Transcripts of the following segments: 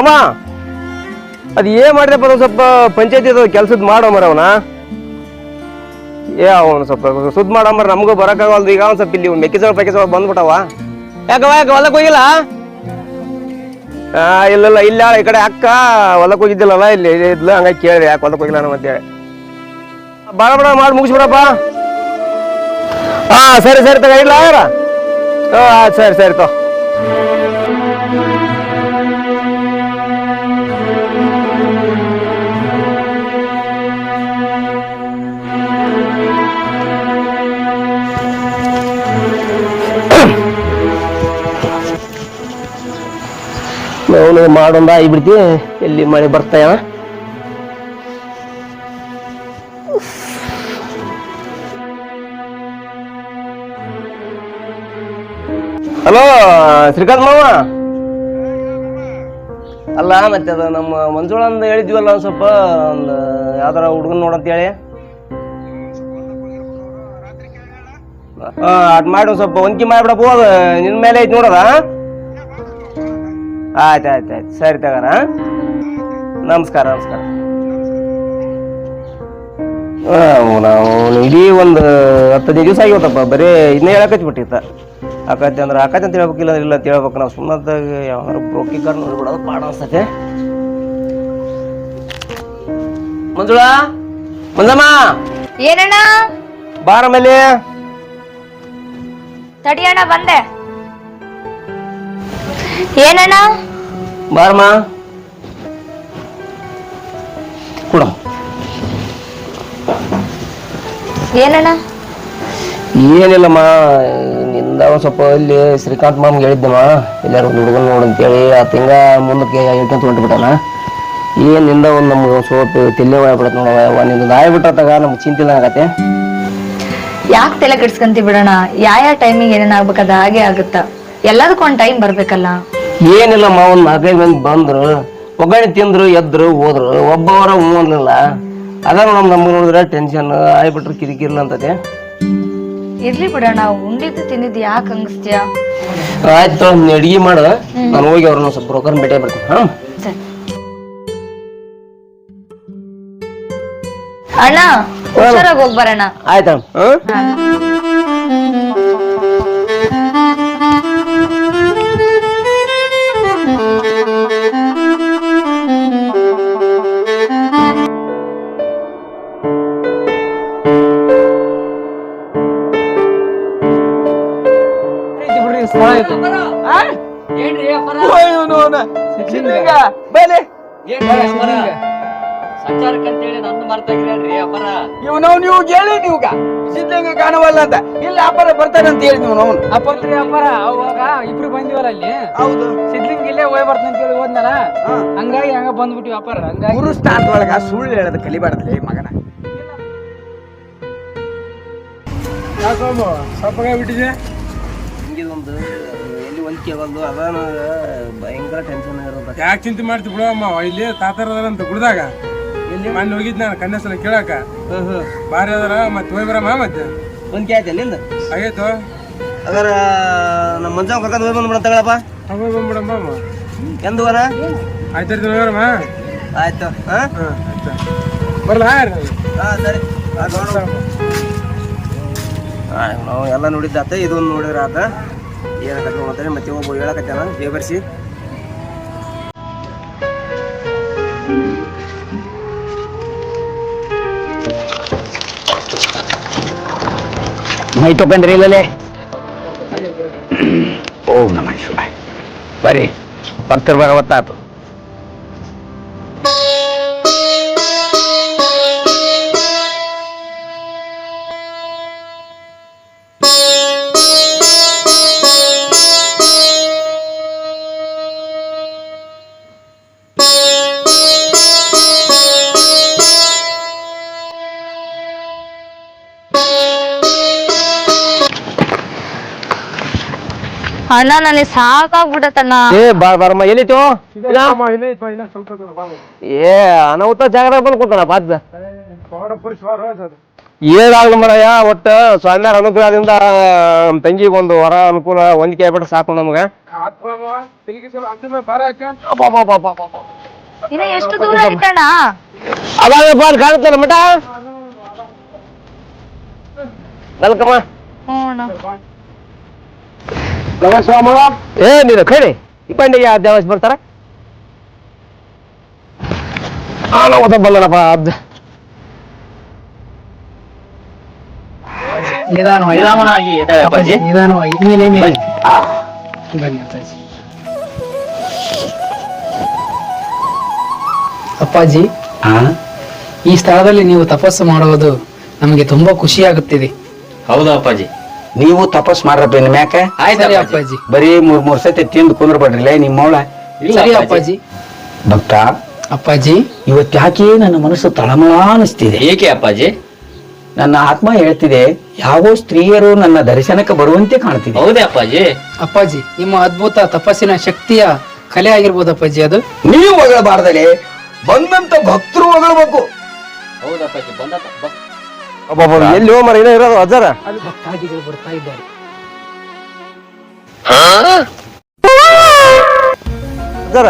ಮಾಮ ಅದು ಏನ್ ಮಾಡಿದಪ್ಪ ಅದು ಸ್ವಲ್ಪ ಪಂಚಾಯತಿ ಅದು ಮಾಡೋಮರ ಮಾಡೋ ಮರ ಅವನ. ಏ ಅವನು ಸ್ವಲ್ಪ ಸುದ್ ಮಾಡೋ ಮರ ನಮಗೂ ಬರಕ್ಕಾಗಲ್ದು ಈಗ ಒಂದ್ ಸ್ವಲ್ಪ ಇಲ್ಲಿ ಮೆಕ್ಕೆಜೋಳ ಪೆಕ್ಕೆಜೋಳ ಬಂದ್ಬಿಟ್ಟವ. ಯಾಕವ ಯಾಕೆ ಹೊಲಕ್ಕೆ ಹೋಗಿಲ್ಲ? ಆ ಇಲ್ಲ ಇಲ್ಲ ಇಲ್ಲ ಈ ಕಡೆ ಅಕ್ಕ ಹೊಲಕ್ಕೆ ಹೋಗಿದ್ದಿಲ್ಲಲ್ಲ ಇಲ್ಲಿ ಇದ್ಲು ಹಂಗ ಕೇಳಿದೆ ಯಾಕೆ ಹೊಲಕ್ಕೆ ಹೋಗಿಲ್ಲ ನಾನು ಅಂತೇಳಿ. ಬಾಳ ಬಡ ಮಾಡಿ ಮುಗಿಸ್ಬಿಡಪ್ಪ. ಹಾ ಸರಿ ಸರಿ ತಗ ಇಲ್ಲ ಯಾರ ಹಾ ಸರಿ ಸರಿ ತೋ ಮಾಡೊಂದ ಬಿಡ್ತಿ ಎಲ್ಲಿ ಮಳೆ ಬರ್ತಾಯ? ಹಲೋ, ಶ್ರೀಕಾಂತ್ ಮಾವ? ಅಲ್ಲ, ಮತ್ತೆ ಅದು ನಮ್ಮ ಮಂಜುಳ ಹೇಳಿದ್ವಲ್ಲ ಒಂದ್ ಸ್ವಲ್ಪ, ಒಂದು ಯಾವ್ದಾರ ಹುಡುಗನ್ ನೋಡಂತ ಹೇಳಿ. ಅದ್ ಮಾಡಿ ಸ್ವಲ್ಪ ಒಂಕಿ ಮಾಡ್ಬಿಡಪ್ಪ ಅದು ನಿನ್ ಮೇಲೆ ಐತಿ ನೋಡದ? ಆಯ್ತು ಆಯ್ತು ಆಯ್ತು ಸರಿ ತಗೋಣ ನಮಸ್ಕಾರ ನಮಸ್ಕಾರ. ನಾವು ಇಡೀ ಒಂದು ಹತ್ತದೈದು ದಿವಸ ಆಗಿವತ್ತಪ್ಪ ಬರೀ ಇನ್ನೇ ಹೇಳಕತ್ತಿ ಬಿಟ್ಟಿತ್ತ ಆಕತಿ ಅಂದ್ರೆ ಆಕತಿ ಅಂತ ಹೇಳ್ಬೇಕಿಲ್ಲ ಇಲ್ಲ ಅಂತ ಹೇಳ್ಬೇಕು. ನಾವು ಸುಮ್ಮನೆ ಯಾವ್ದಾರು ಬ್ರೋಕಿಂಗ್ ನೋಡ್ಬಿಡೋದು ಪಾಡ ಅನ್ಸತ್ತೆ. ಮಂಜುಳಾ? ಮಂಜಮ್ಮ? ಏನಣ್ಣ? ಬಾರ ಮೇಲೆ ತಡಿಯಣ್ಣ ಬಂದೆ. ಏನಣ್ಣ? ಬಾರಮ್ಮ. ಕೂಡ ಏನಣ್ಣ? ಏನಿಲ್ಲಮ್ಮ ನಿಂದ ಒಂದ್ ಸ್ವಲ್ಪ ಇಲ್ಲಿ ಶ್ರೀಕಾಂತ್ ಮಾಮ್ಗೆ ಹೇಳಿದ್ದಮ್ಮ. ಎಲ್ಲಾರು ಒಂದು ಹುಡುಗನ ನೋಡು ಅಂತೇಳಿ ಆ ತಿಂಗ ಮುಂದಕ್ಕೆ ಹೇಳ್ಕೊಂತ ಹೊಂಟ್ಬಿಟ್ಟಲ್ಲ ಏನ್ನಿಂದ ಒಂದು ನಮ್ಗೆ ಒಂದ್ ಸ್ವಲ್ಪ ತೆಲ್ಲೆ ಹೋಗ್ಬಿಡತ್ ನೋಡವ ನಿಂದ ಬಿಟ್ಟತ್ತಾಗ ನಮ್ಗೆ ಚಿಂತಿಲ್ಲ ಆಗತ್ತೆ. ಯಾಕೆ ತಲೆ ಕೆಡ್ಸ್ಕೊಂತಿ ಬಿಡೋಣ? ಯಾವ ಯಾವ ಟೈಮಿಗೆ ಏನೇನು ಆಗ್ಬೇಕದ ಹಾಗೆ ಆಗುತ್ತ? ಎಲ್ಲದಕ್ಕೂ ಒಂದ್ ಟೈಮ್ ಬರ್ಬೇಕಲ್ಲ. ಏನಿಲ್ಲಮ್ಮ ಮಾವನ್ ನಾಲ್ಕೈದು ಮಂದಿ ಬಂದ್ರು. ಒಗ್ಗರಣೆ ತಿಂದ್ರು ಎದ್ರು ಹೋದ್ರು. ಒಬ್ಬವರ ಹ್ಞೂ ಅದನ್ನ ನಮ್ಮ ನಮ್ ನಮ್ಗೆ ನೋಡಿದ್ರೆ ಟೆನ್ಷನ್ ಆಗ್ಬಿಟ್ರೆ ಕಿರಿಕಿರ್ಲ ಅಂತದೆ. ಇರ್ಲಿ ಬಿಡೋಣ ಉಂಡಿದ್ದು ತಿಂದಿದ್ದು ಯಾಕೆ ಹಂಗಸ್ತೀಯ? ಆಯ್ತು ನೀ ಅಡಿಗೆ ಮಾಡು. ನಾನು ಹೋಗಿ ಅವ್ರನ್ನ ಸ್ವಲ್ಪ ಬ್ರೋಕರ್ ಭೇಟಿ ಬರ್ತೀನಿ ಹಾ? ಅಣ್ಣ ಹುಷಾರಾಗಿ ಹೋಗ್ ಬರೋಣ ಆಯ್ತಾ ಹಾ ಸಂಚಾರಕ್ಕಂತೇಳಿ ನಂದು ಮರ್ತೋಗಿರಿ ಅಪ್ಪರ ಇವ್ನವ್ ನೀವು ಹೇಳಿ ನೀವ್ಗ. ಸಿದ್ಧಂಗ ಕಾಣವಲ್ಲ ಅಂತ. ಇಲ್ಲ ಅಪ್ಪರ ಬರ್ತಾನಂತ ಅಂತ ಹೇಳಿ ನೀವು ಅವನು. ಅಪ್ಪಲ್ರಿ ಅಪ್ಪರ ಅವಾಗ ಇಬ್ರು ಬಂದಿವಲ್ಲ ಅಲ್ಲಿ. ಹೌದು. ಸಿದ್ಲಿಂಗ್ ಇಲ್ಲೇ ಹೋಯ್ ಬರ್ತಾನ ಅಂತ ಹೇಳಿ ಹೋದ್ನಲ್ಲ? ಹಂಗಾಗಿ ಹಂಗ ಬಂದ್ಬಿಟ್ಟಿವಿ ಅಪ್ಪರ ಹಂಗಾಗಿ. ಗುರು ಒಳಗ ಸುಳ್ಳು ಹೇಳೋದು ಕಲಿಬಾರ್ದ್ರಿ ಮಗನ. ಸಪ್ಪಗ ಬಿಟ್ಟಿದೆ ಹಿಂಗಿದೊಂದು ಎಲ್ಲಿ ಒಂದ್ಕೆ ಆಗಲ್ದು ಅದ ನನಗೆ ಭಯಂಕರ ಟೆನ್ಷನ್ ಆಗಿರೋದು. ಯಾಕೆ ಚಿಂತೆ ಮಾಡ್ತಿ ಅಮ್ಮ ಇಲ್ಲಿ ತಾತಾರದಾರಂತ ಗುಡ್ದಾಗ. ಮೊನ್ನೆ ಹೋಗಿದ್ ನಾನು ಕನ್ಯಾಸನ ಕೇಳಾಕ. ಭಾರಿ ಅದರ ಮತ್ತೆ ಹೋಗಿ ಬರಮ್ಮ ಮತ್ತೆ. ಒಂದ್ ಆಯ್ತು ಎಲ್ಲಿಂದ ಆಗೈತು? ಅದರ ನಮ್ಮ ಮಂಜ ಕರ್ಕೊಂಡು ಹೋಗಿ ಬಂದ್ಬಿಡ ತಗೊಳಪ್ಪ ಹೋಗಿ ಬಂದ್ಬಿಡಮ್ಮ ಅಮ್ಮ. ಎಂದು ಬರ ಆಯ್ತು ಹೋಗ್ರಮ್ಮ ಆಯ್ತು ಹಾಂ? ಬರಲ್ಲ ಹಾ ಸರಿ. ಆ, ನೋಡು. ಆ, ನಾವು ಎಲ್ಲ ನೋಡಿದ್ದಾತ ಇದೊಂದು ನೋಡಿದ್ರೆ ಆತ ಏನಕತ್ತ ನೋಡ್ತಾರೆ ಮತ್ತೆ ಒಬ್ಬ ಹೇಳಕತ್ತಾನ ಬೇಬರ್ಸಿ ಮೈ ತೊಗೊಂಡ್ರಿ ಇಲ್ಲಲೇ? ಓಂ ನಮ ಶಿವಾಯ್. ಬರ್ರಿ ಭಕ್ತರು ಬರವತ್ತಾತು ಅಣ್ಣ ನನಗೆ ಸಾಕಾಗ್ಬಿಡತ್ತಣ್ಣ. ಏ ಬಾ ಬಾರಮ್ಮ ಎಲ್ಲಿತ್ತು? ಏ ಅನಾಹುತ ಜಾಗದಾಗ ಬಂದು ಕೂತಾನ ಬಾದ್ದ ಏನಾಗ್ಲಿ ಮರಯ್ಯ ಒಟ್ಟ ಸ್ವಾಮಿಯಾರ ಅನುಗ್ರಹದಿಂದ ನಮ್ ತಂಗಿಗೆ ಒಂದು ವರ ಅನುಕೂಲ ಹೊಂದಿಕೆ ಆಗ್ಬಿಟ್ರೆ ಸಾಕು ನಮ್ಗೆ. ಇನ್ನ ಎಷ್ಟು ದೂರ ಐತಣ್ಣ ಅದಾಗಪ್ಪ ಬಾರ್ ಮಠ? ನಲ್ಕಮ್ಮ. ಯಾವ ದೇವಸ್ ಬರ್ತಾರ? ನಾವು ಬಲ್ಲನಪ್ಪ ನಿಧಾನವಾಗಿ ನಿಧಾನವಾಗಿ ಅಪ್ಪಾಜಿ. ನಿಧಾನವಾಗಿ ಮೇಲೆ ಮೇಲೆ. ಬನ್ನಿ. ಅಪ್ಪಾಜಿ. ಅಪ್ಪಾಜಿ ಈ ಸ್ಥಳದಲ್ಲಿ ನೀವು ತಪಸ್ಸು ಮಾಡುವುದು ನಮಗೆ ತುಂಬಾ ಖುಷಿಯಾಗುತ್ತಿದೆ. ಹೌದಾ ಅಪ್ಪಾಜಿ. ನೀವು ತಪಸ್ ಮಾಡ್ರಪ್ಪ ಇನ್ ಮ್ಯಾಕ ಸರಿ ಅಪ್ಪಾಜಿ. ಬರೀ ಮೂರ್ ಮೂರ್ ಸತಿ ತಿಂದು ಕುಂದ್ರ ಬಿಡ್ರಿಲ್ಲ ನಿಮ್ಮವಳ ಇಲ್ಲ ಸರಿ ಅಪ್ಪಾಜಿ. ಭಕ್ತ ಅಪ್ಪಾಜಿ. ಇವತ್ತು ಯಾಕೆ ನನ್ನ ಮನಸ್ಸು ತಳಮಳ ಅನಿಸ್ತಿದೆ? ಏಕೆ ಅಪ್ಪಾಜಿ? ನನ್ನ ಆತ್ಮ ಹೇಳ್ತಿದೆ ಯಾವ ಸ್ತ್ರೀಯರು ನನ್ನ ದರ್ಶನಕ್ಕೆ ಬರುವಂತೆ ಕಾಣ್ತಿದೆ. ಹೌದೇ ಅಪ್ಪಾಜಿ. ಅಪ್ಪಾಜಿ ನಿಮ್ಮ ಅದ್ಭುತ ತಪಸ್ಸಿನ ಶಕ್ತಿಯ ಕಲೆ ಆಗಿರ್ಬೋದು ಅಪ್ಪಾಜಿ ಅದು. ನೀವು ಹೊಗಳಬಾರ್ದಲ್ಲಿ ಬಂದಂತ ಭಕ್ತರು ಹೊಗಳಬೇಕು ಹೌದಪ್ಪಾಜಿ ಬಂದ ಎಲ್ಲಿ ಹೋಮರ ಏನೋ ಇರೋದು ಅಜ್ಜಾರ? ಭಕ್ತಾದಿಗಳು ಬರ್ತಾ ಇದ್ದಾರೆ. ಅಜ್ಜಾರ?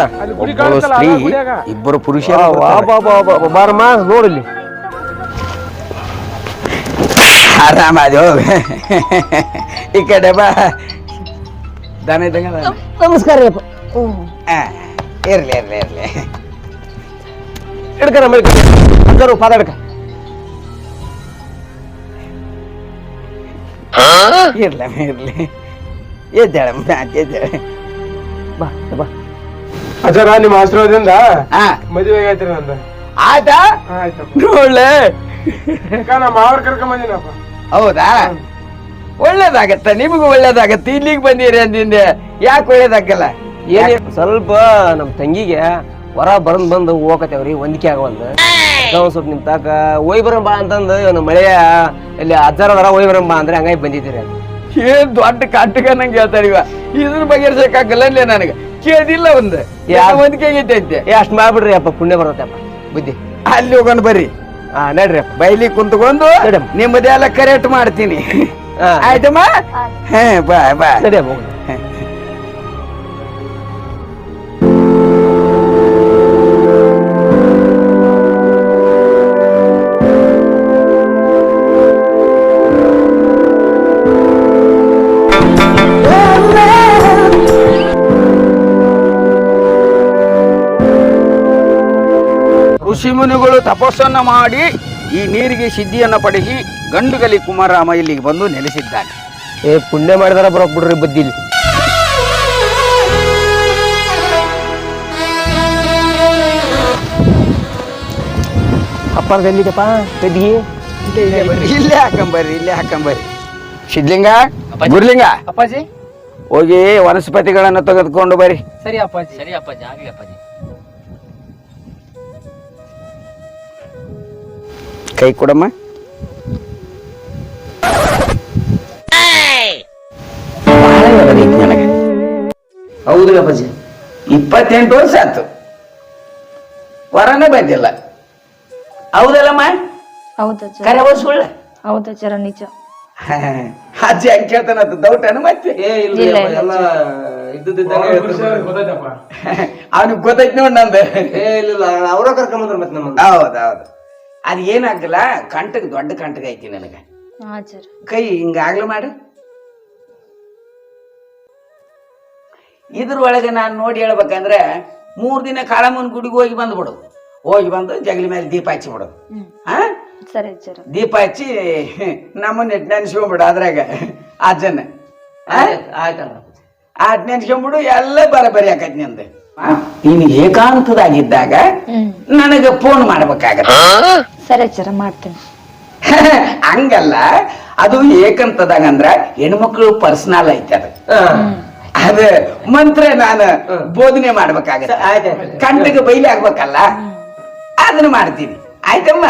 ಇಬ್ಬರು ಪುರುಷರು ವಾ ಬಾ ಬಾ ಬಾ ಬಾ, ಬಾರಮ್ಮ ನೋಡಿಲ್ಲಿ ಆರಾಮ ಅದು ಈ ಕಡೆ ಬಾ. ದನ ಇದ್ದಂಗ ದನ. ನಮಸ್ಕಾರ ಆ, ಇರ್ಲಿ ಇರ್ಲಿ ಇರ್ಲಿ. ಹಿಡ್ಕರ ಮೈ ಅಜ್ಜಾರು ಪಾದ ಹಿಡ್ಕ ಇರ್ಲಿ ಇರ್ಲಿ. ಎದ್ದೇಳಮ್ಮ ಎದ್ದೇಳಿ. ಬಾ ಬಾ. ಅಜ್ಜರ ನಿಮ್ಮ ಆಶೀರ್ವಾದದಿಂದ ಹಾ ಮದುವೆ ಆಗೈತ್ರಿ ನಂದು. ಆಯ್ತಾ ಆಯ್ತಪ್ಪ ನೋಡ್ಲೆ. ಅಕ್ಕ ನಮ್ಮ ಅವ್ರ ಕರ್ಕೊಂಡ್ ಬಂದಿನಪ್ಪ. ಹೌದಾ? ಒಳ್ಳೇದಾಗತ್ತ ನಿಮಗೂ ಒಳ್ಳೇದಾಗತ್ತ. ಇಲ್ಲಿಗೆ ಬಂದಿರಿ ಅಂದಿಂದ ಯಾಕೆ ಒಳ್ಳೇದಾಗಲ್ಲ? ಏನೇ ಸ್ವಲ್ಪ ನಮ್ಮ ತಂಗಿಗೆ ಹೊರ ಬಂದ್ ಬಂದು ಹೋಗತ್ತೇವ್ರಿ ಹೊಂದಿಕೆ ಆಗವಲ್ದು. ನಾವು ಸ್ವಲ್ಪ ನಿಮ್ ತಾಕ ಒಯ್ ಬರಂಬ ಅಂತಂದು ಮಳೆಯ ಇಲ್ಲಿ ಅಜ್ಜಾರ ಅದರ ಒಯ್ ಅಂದ್ರೆ ಹಂಗಾಗಿ ಬಂದಿದ್ದೀರಿ ಏನ್ ದೊಡ್ಡ ಕಾಟಕ ನಂಗೆ ಹೇಳ್ತಾರೆ ಇವ. ಇದ್ರ ಬಗೆಹರಿಸಕ್ಕಾಗಲ್ಲ ಅಲ್ಲೇ ನನಗೆ. ಕೇಳಿಲ್ಲ ಒಂದು. ಒಂದ್ ಅಂತೆ. ಏ ಅಷ್ಟ್ ಮಾಡ್ಬಿಡ್ರಿ ಅಪ್ಪ ಪುಣ್ಯ ಬರುತ್ತೆ ಅಪ್ಪ ಬುದ್ಧಿ. ಅಲ್ಲಿ ಹೋಗೋಣ ಬರ್ರಿ. ಹಾ ನಡ್ರಿ ಅಪ್ಪ. ಬೈಲಿ ಕುಂತ್ಕೊಂಡು ನಿಮ್ಮದೇ ನಿಮ್ಮದೆಲ್ಲ ಕರೆಕ್ಟ್ ಮಾಡ್ತೀನಿ. ಆಯ್ತಮ್ಮ? ಹಾ ಬಾಯ್ ಬಾ. ನಡಿ ಋಷಿ ಮುನಿಗಳು ತಪಸ್ಸನ್ನು ಮಾಡಿ ಈ ನೀರಿಗೆ ಸಿದ್ಧಿಯನ್ನ ಪಡಿಸಿ ಗಂಡುಗಲಿ ಕುಮಾರರಾಮ ಇಲ್ಲಿಗೆ ಬಂದು ನೆಲೆಸಿದ್ದಾನೆ ಏ ಪುಣ್ಯ ಮಾಡಿದಾರ ಬರೋಕ್ ಬಿಡ್ರಿ ಬದ್ದಿಲಿ ಅಪ್ಪರ್ದು ಎಲ್ಲಿದೆಪ್ಪ? ಇಲ್ಲೇ ಹಾಕಂಬರ್ರಿ ಇಲ್ಲೇ ಹಾಕಂಬರ್ರಿ. ಸಿದ್ಲಿಂಗ. ಗುರ್ಲಿಂಗ? ಅಪ್ಪಾಜಿ. ಹೋಗಿ ವನಸ್ಪತಿಗಳನ್ನು ತೆಗೆದುಕೊಂಡು ಬರ್ರಿ. ಸರಿ ಅಪ್ಪಾಜಿ. ಸರಿ ಅಪ್ಪಾಜಿ. ಆಗ್ಲಿ ಅಪ್ಪಾಜಿ. ಕೈ ಕೊಡಮ್ಮ. ಹೌದು ಒಳ್ಳೆದೈತಿ ನನಗೆ. ಹೌದ್ರಿ ಅಪ್ಪಾಜಿ. ಇಪ್ಪತ್ತೆಂಟು ವರ್ಷ ಆಯ್ತು. ವರನೇ ಬಂದಿಲ್ಲ. ಹೌದಲ್ಲಮ್ಮ? ಹೌದಜ್ಜ ಕರೆ ಸುಳ್ಳ. ಹೌದಜ್ಜರ ನಿಜ. ಅಜ್ಜಿ ಹಂಗೆ ಕೇಳ್ತಾನಂತ ದೌಟನ ಮತ್ತೆ? ಏ ಇಲ್ಲ. ಎಲ್ಲ ಇದ್ದಿದ್ದಂಗೆ ಅವನಿಗೆ ಗೊತ್ತೈತಿ ನೋಡಿ ನಂದು. ಏ ಇಲ್ಲ ಅವ್ರ ಕರ್ಕೊಂಬಂದ್ರ ಮತ್ತೆ ಹೌದೌದು ಅದು ಏನಾಗಲ್ಲ ಕಂಟಕ್ ದೊಡ್ಡ ಕಂಟಕ ಐತಿ ನನಗ. ಹಾಜರ್ ಕೈ ಹಿಂಗಾಗ್ಲ ಮಾಡು. ಇದ್ರೊಳಗೆ ನಾನು ನೋಡಿ ಹೇಳ್ಬೇಕಂದ್ರೆ ಮೂರ್ ದಿನ ಕಾಳಮ್ಮನ ಗುಡಿಗೆ ಹೋಗಿ ಬಂದ್ಬಿಡು. ಹೋಗಿ ಬಂದು ಜಗಲಿ ಮೇಲೆ ದೀಪ ಹಚ್ಚಿ ಬಿಡೋದು ಹಾ? ದೀಪ ಹಚ್ಚಿ ನಮ್ಮನ್ನ ನೆನ್ಸ್ಕೊಂಬಿಡು ಅದ್ರಾಗ ಅಜ್ಜನ ಆಯ್ತಲ್ಲ ಆಟ್ ನೆನ್ಸ್ಕೊಂಬಿಡು ಎಲ್ಲ ಬರಬರಿ ಆಕೈತಿ ನಿಂದು. ನೀನು ಏಕಾಂತದಾಗಿದ್ದಾಗ ನನಗ ನನಗೆ ಫೋನ್ ಮಾಡ್ಬೇಕಾಗತ್ತೆ. ಸರಿ ಅಜ್ಜರ ಮಾಡ್ತೀನಿ. ಹಂಗಲ್ಲ ಅದು ಏಕಂತದಾಗ ಅಂದ್ರ ಹೆಣ್ಮಕ್ಳು ಪರ್ಸನಲ್ ಐತೆ ಅದು. ಅದ ಮಂತ್ರ ನಾನು ಬೋಧನೆ ಮಾಡ್ಬೇಕಾಗತ್ತೆ. ಕಂಟಿಗೆ ಬೈಲಿ ಆಗ್ಬೇಕಲ್ಲ? ಅದನ್ನ ಮಾಡ್ತೀನಿ. ಆಯ್ತಮ್ಮ?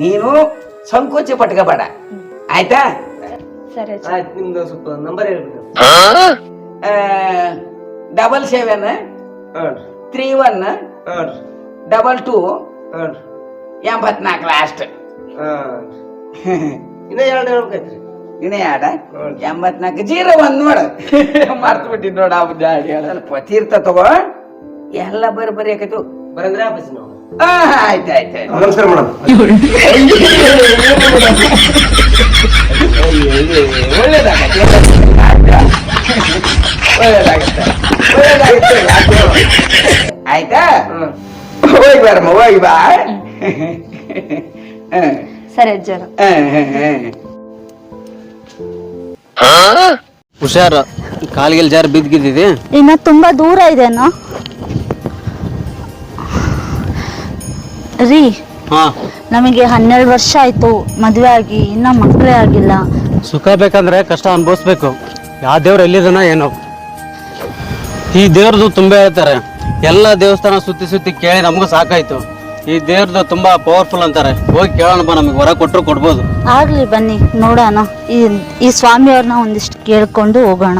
ನೀನು ಸಂಕೋಚ ಪಟ್ಕೋಬೇಡ. ಆಯ್ತಾ? ಸರಿ ಅಜ್ಜ ಆಯ್ತು ನಿಮ್ದು ಸ್ವಲ್ಪ ನಂಬರ್ ಹೇಳ್ಬೇಕು double seven three one double two ಎಂಬತ್ನಾಲ್ಕು ಲಾಸ್ಟ್ ಇನ್ನ ಎರಡು ಹೇಳ್ಬೇಕೈತ್ರಿ ಇನೇ ಯಾಡ ಎಂಬತ್ನಾಲ್ಕು ಜೀರೋ ಒಂದ್ ನೋಡ. ಮರ್ತು ಬಿಟ್ಟಿ ನೋಡ ಸ್ವಲ್ಪ ತೀರ್ಥ ತಗೋ. ಎಲ್ಲ ಬರ ಬರಿ ಆಕೈತು. ಬರಂದ್ರೆ ಆಫೀಸ್ ನಾವು ಆಯ್ತು ಆಯ್ತು ಆಯ್ತ್ ಆಯ್ತ್. ನಮಸ್ಕಾರ ಮೇಡಮ್. ಒಳ್ಳೇದಾಗತ್ತೆ ಒಳ್ಳೇದಾಗತ್ತೆ. ಒಳ್ಳೇದಾಗತ್ತೆ. ಆಯ್ತಾ? ಹೋಗಿ ಬಾರಮ್ಮ ಹೋಗಿ ಬಾ. ಸರಿ ಅಜ್ಜಾರ. ಹುಷಾರ. ಕಾಲ್ಗೆಲ್ ಜಾರ್ ಬಿದ್ದಿದ್ದಿದೆ? ಇನ್ನ ತುಂಬಾ ದೂರ ಇದೇನೋ ರೀ ಹಾ. ನಮಗೆ ಹನ್ನೆರಡು ವರ್ಷ ಆಯ್ತು. ಮದುವೆ ಆಗಿ ಇನ್ನ ಮಕ್ಕಳೇ ಆಗಿಲ್ಲ. ಸುಖ ಬೇಕಂದ್ರೆ ಕಷ್ಟ ಅನ್ಭವಿಸ್ಬೇಕು. ಯಾವ ದೇವ್ರ ಎಲ್ಲಿದನ ಏನೋ. ಈ ದೇವ್ರದು ತುಂಬಾ ಹೇಳ್ತಾರೆ. ಎಲ್ಲ ದೇವಸ್ಥಾನ ಸುತ್ತಿ ಸುತ್ತಿ ಕೇಳಿ ನಮಗೂ ಸಾಕಾಯ್ತು. ಈ ದೇವ್ರದ್ದು ತುಂಬಾ ಪವರ್ಫುಲ್ ಅಂತಾರೆ. ಹೋಗಿ ಕೇಳೋಣ ಬಾ ನಮಗೆ ಹೊರ ಕೊಟ್ಟರು ಕೊಡ್ಬೋದು. ಆಗ್ಲಿ ಬನ್ನಿ ನೋಡೋಣ. ಈ ಈ ಸ್ವಾಮಿಯವ್ರನ್ನ ಒಂದಿಷ್ಟು ಕೇಳ್ಕೊಂಡು ಹೋಗೋಣ.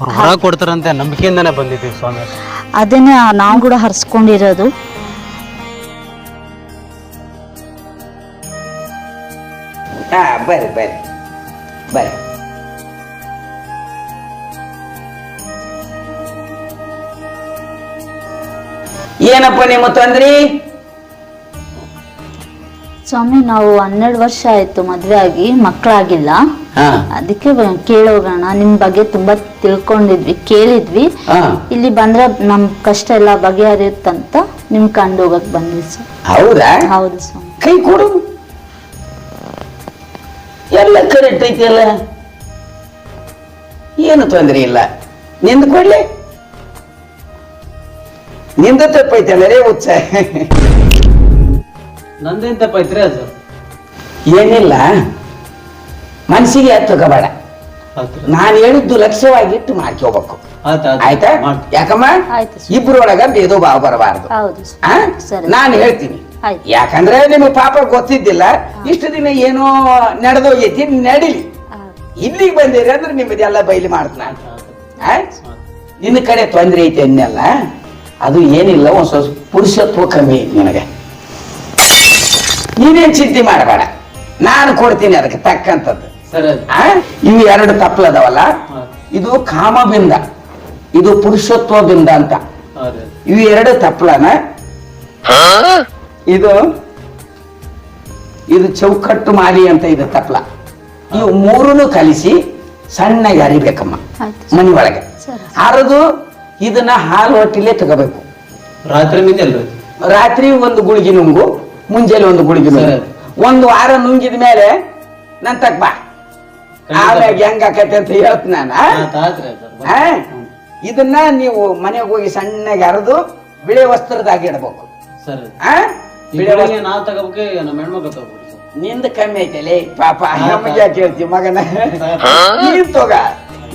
ಅವ್ರು ಹೊರ ಕೊಡ್ತಾರಂತೆ ನಂಬಿಕೆಯಿಂದನೇ ಬಂದಿದ್ದೀವಿ ಸ್ವಾಮಿ. ಅದನ್ನೇ ನಾವು ಕೂಡ ಹರ್ಸ್ಕೊಂಡಿರೋದು. ಹಾ ಬರ್ರಿ ಬರ್ರಿ. ಬರ್ರಿ. ಏನಪ್ಪ ನಿಮ್ಮ ತಂದ್ರಿ? ಸ್ವಾಮಿ ನಾವು ಹನ್ನೆರಡು ವರ್ಷ ಆಯ್ತು ಮದ್ವೆ ಆಗಿ ಮಕ್ಕಳಾಗಿಲ್ಲ. ಹಾ. ಅದಕ್ಕೆ ಬ- ಕೇಳೋಗೋಣ. ನಿಮ್ ಬಗ್ಗೆ ತುಂಬಾ ತಿಳ್ಕೊಂಡಿದ್ವಿ ಕೇಳಿದ್ವಿ. ಹಾ. ಇಲ್ಲಿ ಬಂದ್ರೆ ನಮ್ ಕಷ್ಟ ಎಲ್ಲ ಬಗೆಹರಿಯುತ್ತಂತ ನಿಮ್ ಕಂಡು ಹೋಗಕ್ ಬಂದ್ವಿ ಸರ್. ಹೌದಾ? ಹೌದು ಸ್ವಾಮಿ. ಕೈ ಕೊಡು. ಎಲ್ಲ ಕರೆಕ್ಟ್ ಐತಿಯಲ್ಲ ಏನು ತೊಂದರೆ ಇಲ್ಲ. ನಿಂದು ಕೊಡ್ಲಿ ನಿಂದು ತಪ್ಪೈತೆ ರೇ ಹುಚ್ಚ. ನಂದೇನ್ ತಪ್ಪೈತ್ರಿ ಅದು? ಏನಿಲ್ಲ. ಮನಸ್ಸಿಗೆ ತಗೋಬೇಡ ನಾನು ಹೇಳಿದ್ದು ಲಕ್ಷ್ಯವಾಗಿಟ್ಟು ಮಾಡ್ಕೋಬೇಕು ಆಯ್ತಾ ಯಾಕಮ್ಮ? ಆಯ್ತು ಸ್ವಾಮಿ. ಇಬ್ರೊಳಗ ಬಾ ಭಾವ ಬರಬಾರ್ದು. ನಾನು ಹೇಳ್ತೀನಿ. ಯಾಕಂದ್ರೆ ನಿಮಗೆ ಪಾಪ ಗೊತ್ತಿದ್ದಿಲ್ಲ. ಇಷ್ಟು ದಿನ ಏನೋ ನಡೆದೋಗೈತಿ ನಡಿಲಿ. ಇಲ್ಲಿಗೆ ಬಂದಿರಿ ಅಂದ್ರೆ ನಿಮ್ಮದೆಲ್ಲ ಬಯಲು ಮಾಡ್ತಾನ ನಿನ್ನ ಕಡೆ ತೊಂದ್ರೆ ಐತೆ ಅನ್ನೆಲ್ಲ. ಅದು ಏನಿಲ್ಲ ಒಂದು ಸ್ವಲ್ಪ ಪುರುಷತ್ವ ಕಮ್ಮಿ ಐತಿ ನಿನಗೆ. ನೀನೇನ್ ಚಿಂತೆ ಮಾಡಬೇಡ. ನಾನು ಕೊಡ್ತೀನಿ ಅದಕ್ಕೆ ತಕ್ಕಂಥದ್ದು? ಇವು ಎರಡು ತಪ್ಪಲದವಲ್ಲ? ಇದು ಕಾಮಬಿಂದ. ಇದು ಪುರುಷತ್ವ ಬಿಂದ ಅಂತ. ಇವು ಎರಡು ತಪ್ಪಲನ? ಇದು ಇದು ಚೌಕಟ್ಟು ಮಾಲಿ ಅಂತ ಇದು ತಪ್ಪಲ. ಇವು ಮೂರನ್ನು ಕಲಿಸಿ ಸಣ್ಣಗೆ ಅರಿಬೇಕಮ್ಮ ಮನೆ ಮನಿ ಒಳಗೆ. ಸರಿ. ಇದನ್ನ ಹಾಲು ಹೊಟ್ಟಿಲೇ ತಗೋಬೇಕು. ರಾತ್ರಿ ರಾತ್ರಿ ಒಂದು ಗುಳಿಗೆ ನುಂಗು ಮುಂಜಾನೆ ಒಂದು ಗುಳಿಗೆ ನುಂಗು. ಸರಿ. ಒಂದು ವಾರ ನುಂಗಿದ ಮೇಲೆ ನನ್ ತಕ್ ಬಾ. ಆಮ್ಯಾಗ ಹೆಂಗ ಆಕೈತೆ ಅಂತ ಹೇಳ್ತ ನಾನು. ಆ? ಇದನ್ನ ನೀವು ಮನೆಗೆ ಹೋಗಿ ಸಣ್ಣಗೆ ಅರೆದು ಬಿಳಿ ವಸ್ತ್ರದಾಗ ಇಡಬೇಕು. ಸರಿ. ಆ? ಬಿಳಿ ವಸ್ತ್ರ. ನಾವ್ ತಗೋಬೇಕೆ ನಮ್ಮ ಹೆಣ್ಮಕ್ಳು ತಗೋಬೇಕು ನಿಂದ ಕಮ್ಮಿ ಐತಲೇ ಪಾಪ. ನಮಗೆ ಯಾಕೆ ಹೇಳ್ತೀವಿ ಮಗನ? ನೀನ್ ತಗ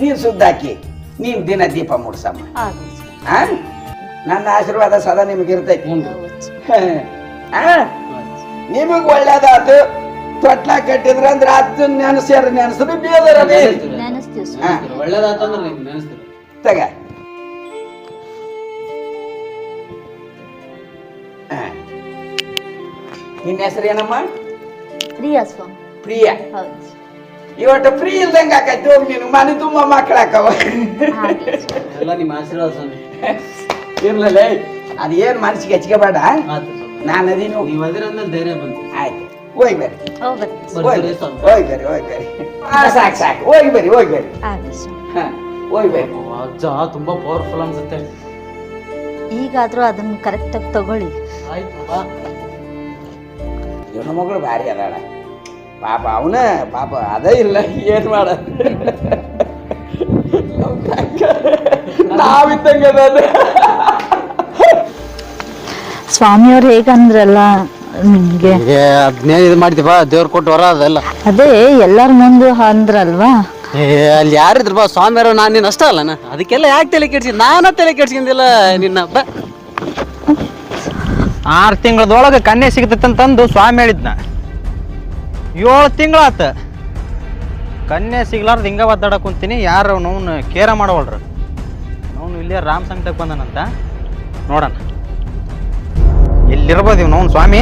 ನೀನ್ ಸುದ್ದಾಕಿ. ನೀನ್ ದಿನ ದೀಪ ಮುಡ್ಸಮ್ಮ. ಆ? ನನ್ನ ಆಶೀರ್ವಾದ ಸದಾ ನಿಮ್ಗೆ ಇರ್ತೈತಿ? ನಿಮಗ್ ಒಳ್ಳೇದಾತು. ತೊಟ್ಲ ಕಟ್ಟಿದ್ರ ಅಂದ್ರೆ ಅದ್ ನೆನಸ್ಯಾರ ನೆನಸ್ರು ಬೇದರ ನೆನೆಸ್ತೀವಿ ಸ್ವಾಮಿ. ಒಳ್ಳೇದಾತಂದ್ರೆ ನೆನೆಸ್ತೀರಿ ತಗ. ಆ. ನಿನ್ನ ಹೆಸರು ಏನಮ್ಮ? ಪ್ರಿಯಾ ಸ್ವಾಮಿ. ಪ್ರಿಯ. ಹೌದು. ಇವತ್ತು ಫ್ರೀ ಇಲ್ದಂಗ ಆಕೈತಿ ಹೋಗಿ ನೀನು. ಮನೆ ತುಂಬ ಮಕ್ಕಳಾಕವ. ಎಲ್ಲ ನಿಮ್ಮ ಆಶೀರ್ವಾದ ಸ್ವಾಮಿ. ಇರ್ಲಲ್ಲ ಅದೇನ್ ಮನಸ್ಸಿಗೆ ಹಚ್ಕೋಬೇಡ ಆಯ್ತು ಸ್ವಾಮಿ. ನಾನು ಅದೇನು. ನೀವು ಅದಿರಂದ್ರೆ ಧೈರ್ಯ ಬಂತು. ಆಯ್ತು. ಹೋಗಿ ಬರ್ರಿ. ಹೋಗಿ ಬರ್ರಿ. ಹೋಗಿ ಬರ್ರಿ. ಸಾಕು ಸಾಕು. ಹೋಗಿ ಬರ್ರಿ ಹೋಗಿ ಬರ್ರಿ. ಹಾ ಹೋಗಿ ಬರ್ರಿ. ಅಜ್ಜ ತುಂಬಾ ಪವರ್ಫುಲ್ ಅನ್ಸುತ್ತೆ. ಈಗಾದ್ರೂ ಅದನ್ನ ಕರೆಕ್ಟ್ ಆಗಿ ತಗೊಳ್ಳಿ. ಆಯ್ತು ಬಾ. ಇವನ ಮಗಳು ಭಾರಿ ಅದಾಳ. ಪಾಪ ಅವನ ಪಾಪ ಅದೇ ಇಲ್ಲ ಏನು ಮಾಡ? ನಾವಿದ್ದಂಗೆ ಅದ ಸ್ವಾಮಿಯವ್ರು ಹೇಗಂದ್ರಲ್ಲ ನಿಮ್ಗೆ? ಅದ್ನೇ ಇದು ಮಾಡ್ತೀವ ದೇವ್ರು ಕೊಟ್ಟು ವರ ಅದೆಲ್ಲ. ಅದೇ ಎಲ್ಲರ ಮುಂದೆ ಅಂದ್ರಲ್ವಾ? ಏ ಅಲ್ಲಿ ಯಾರಿದ್ರು ಬಾ ಸ್ವಾಮಿಯವರು ನಾನು ನೀನು ಅಷ್ಟ ಅಲ್ಲನ? ಅದಕ್ಕೆಲ್ಲ ಯಾಕೆ ತಲೆ ಕೆಡ್ಸಿ? ನಾನ ತಲೆ ಕೆಡ್ಸ್ಕೊಂಡಿಲ್ಲ ನಿನ್ನ ಬಾ. ಆರು ತಿಂಗಳದೊಳಗೆ ಕನ್ಯೆ ಸಿಗ್ತೈತೆ ಅಂತಂದು ಸ್ವಾಮಿ ಹೇಳಿದ್ನ. ಏಳು ತಿಂಗಳಾತ. ಕನ್ಯೆ ಸಿಗ್ಲಾರ್ದು ಹಿಂಗ ಒದ್ದಾಡ ಕುಂತೀನಿ, ಯಾರು ಅವನು ಕೇರ ಮಾಡವಲ್ರು? ಅವನು ಇಲ್ಲೇ ರಾಮ್ ಸಂಗತಕ್ಕೆ ಬಂದನಂತ. ನೋಡೋಣ. ಎಲ್ಲಿರ್ಬೋದು ಇವ್ ನೋನ್ ಸ್ವಾಮಿ?